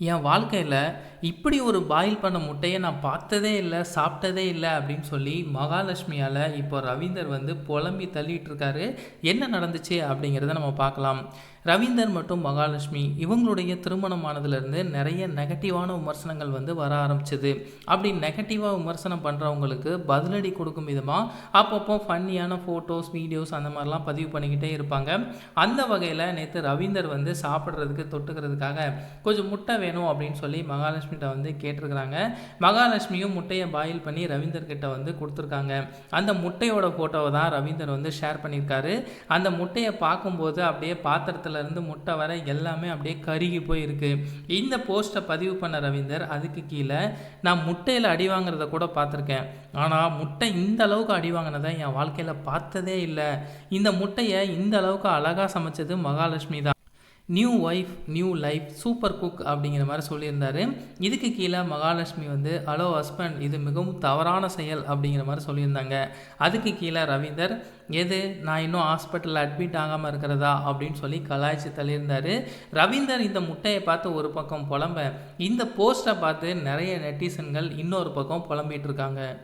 என் வாழ்க்கையில் இப்படி ஒரு பாயில் பண்ண முட்டையை நான் பார்த்ததே இல்லை சாப்பிட்டதே இல்லை அப்படின்னு சொல்லி மகாலட்சுமியால் இப்போ ரவீந்தர் வந்து புலம்பி தள்ளிட்டு இருக்காரு. என்ன நடந்துச்சு அப்படிங்கிறத நம்ம பார்க்கலாம். ரவீந்தர் மற்றும் மகாலட்சுமி இவங்களுடைய திருமணமானதுலேருந்து நிறைய நெகட்டிவான விமர்சனங்கள் வந்து வர ஆரம்பிச்சது. அப்படி நெகட்டிவாக விமர்சனம் பண்ணுறவங்களுக்கு பதிலடி கொடுக்கும் விதமாக அப்பப்போ ஃபன்னியான ஃபோட்டோஸ், வீடியோஸ் அந்த மாதிரிலாம் பதிவு பண்ணிக்கிட்டே இருப்பாங்க. அந்த வகையில் நேற்று ரவீந்தர் வந்து சாப்பிட்றதுக்கு தொட்டுக்கிறதுக்காக கொஞ்சம் முட்டை வேணும் அப்படின்னு சொல்லி மகாலட்சுமிட்ட வந்து கேட்டிருக்கிறாங்க. மகாலட்சுமியும் முட்டையை பாயில் பண்ணி ரவீந்தர் கிட்ட வந்து கொடுத்துருக்காங்க அந்த முட்டையோட ஃபோட்டோவை தான் ரவீந்தர் வந்து ஷேர் பண்ணியிருக்காரு. அந்த முட்டையை பார்க்கும்போது அப்படியே பாத்திரத்துல இருந்து முட்டை வரை எல்லாமே அப்படியே கருகி போயிருக்கு இந்த போஸ்ட்ட பதிவு பண்ண ரவீந்தர் அதுக்கு கீழே நான் முட்டையில் அடி வாங்குறத கூட பார்த்துருக்கேன். ஆனால் முட்டை இந்த அளவுக்கு அடி வாங்கினதை என் வாழ்க்கையில் பார்த்ததே இல்லை இந்த முட்டையை இந்த அளவுக்கு அழகாக சமைச்சது மகாலட்சுமி தான். New wife new life super cook அப்படிங்கிற மாதிரி சொல்லியிருந்தார் இதுக்கு கீழே மகாலட்சுமி வந்து ஹலோ ஹஸ்பண்ட் இது மிகவும் தவறான செயல் அப்படிங்கிற மாதிரி சொல்லியிருந்தாங்க. அதுக்கு கீழே ரவீந்தர் எது நான் இன்னும் ஹாஸ்பிட்டலில் அட்மிட் ஆகாமல் இருக்கிறதா அப்படின்னு சொல்லி கலாய்ச்சி தள்ளியிருந்தார் ரவீந்தர் இந்த முட்டையை பார்த்து ஒரு பக்கம் புலம்ப, இந்த போஸ்ட்டை பார்த்து நிறைய நெட்டிசன்கள் இன்னொரு பக்கம் புலம்பிட்டு இருக்காங்க.